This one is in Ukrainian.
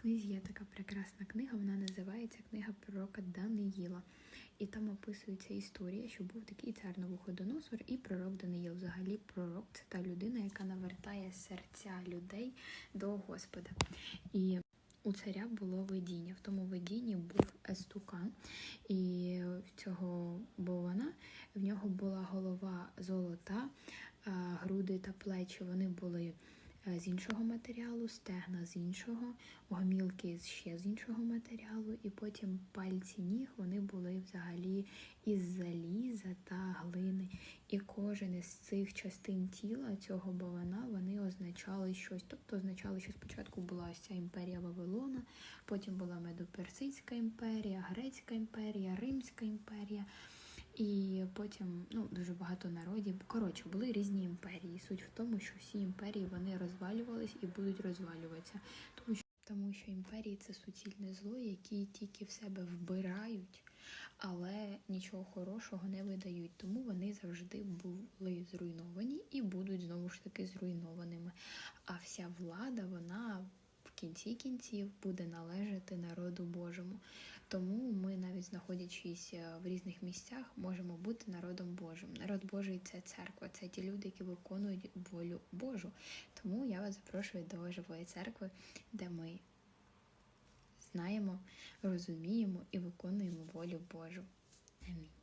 книзі є така прекрасна книга, вона називається Книга пророка Даниїла. І там описується історія, що був такий цар Навуходоносор і пророк Даниїл. Взагалі, пророк це та людина, яка навертає серця людей до Господа. І у царя було видіння. В тому видінні був естукан, і в цього бована в нього була голова золота, груди та плечі вони були з іншого матеріалу, стегна з іншого, гомілки ще з іншого матеріалу, і потім пальці ніг вони були взагалі із заліза та глини. І кожен із цих частин тіла цього бована вони означали щось. Тобто означали, що спочатку була ця імперія Вавилона, потім була Медоперсидська імперія, Грецька імперія, Римська імперія. І потім ну, дуже багато народів. Коротше, були різні імперії. Суть в тому, що всі імперії вони розвалювались і будуть розвалюватися. Тому що, тому що імперії це суцільне зло, які тільки в себе вбирають, але нічого хорошого не видають. Тому вони завжди були зруйновані і будуть знову ж таки зруйнованими. А вся влада, вона кінці кінців буде належати народу Божому. Тому ми, навіть знаходячись е, в різних місцях, можемо бути народом Божим. Народ Божий це церква, це ті люди, які виконують волю Божу. Тому я вас запрошую до живої церкви, де ми знаємо, розуміємо і виконуємо волю Божу. Амінь.